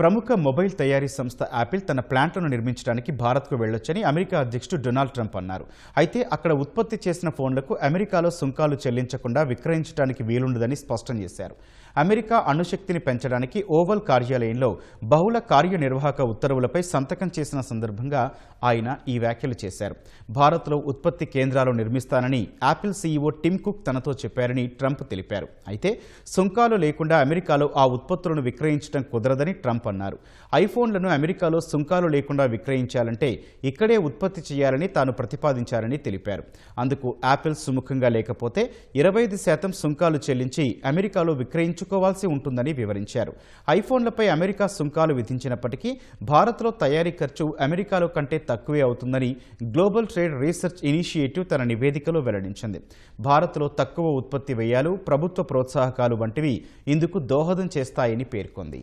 ప్రముఖ మొబైల్ తయారీ సంస్థ యాపిల్ తన ప్లాంట్లను నిర్మించడానికి భారత్కు వెళ్ళొచ్చని అమెరికా అధ్యక్షుడు డొనాల్డ్ ట్రంప్ అన్నారు. అయితే అక్కడ ఉత్పత్తి చేసిన ఫోన్లకు అమెరికాలో సుంకాలు చెల్లించకుండా విక్రయించడానికి వీలుండదని స్పష్టం చేశారు. అమెరికా అణుశక్తిని పెంచడానికి ఓవల్ కార్యాలయంలో బహుళ కార్యనిర్వాహక ఉత్తర్వులపై సంతకం చేసిన సందర్భంగా ఆయన ఈ వ్యాఖ్యలు చేశారు. భారత్లో ఉత్పత్తి కేంద్రాలు నిర్మిస్తానని యాపిల్ సీఈఓ టిమ్ కుక్ తనతో చెప్పారని ట్రంప్ తెలిపారు. అయితే సుంకాలు లేకుండా అమెరికాలో ఆ ఉత్పత్తులను విక్రయించడం కుదరదని ట్రంప్ ట్రంప్ అన్నారు. ఐఫోన్లను అమెరికాలో సుంకాలు లేకుండా విక్రయించాలంటే ఇక్కడే ఉత్పత్తి చేయాలని తాను ప్రతిపాదించారని తెలిపారు. అందుకు యాపిల్ సుముఖంగా లేకపోతే ఇరవై ఐదు శాతం సుంకాలు చెల్లించి అమెరికాలో విక్రయించుకోవాల్సి ఉంటుందని వివరించారు. ఐఫోన్లపై అమెరికా సుంకాలు విధించినప్పటికీ భారత్లో తయారీ ఖర్చు అమెరికాలో కంటే తక్కువే అవుతుందని గ్లోబల్ ట్రేడ్ రీసెర్చ్ ఇనిషియేటివ్ తన నివేదికలో వెల్లడించింది. భారత్లో తక్కువ ఉత్పత్తి వ్యయాలు ప్రభుత్వ ప్రోత్సాహకాలు వంటివి ఇందుకు దోహదం చేస్తాయని పేర్కొంది.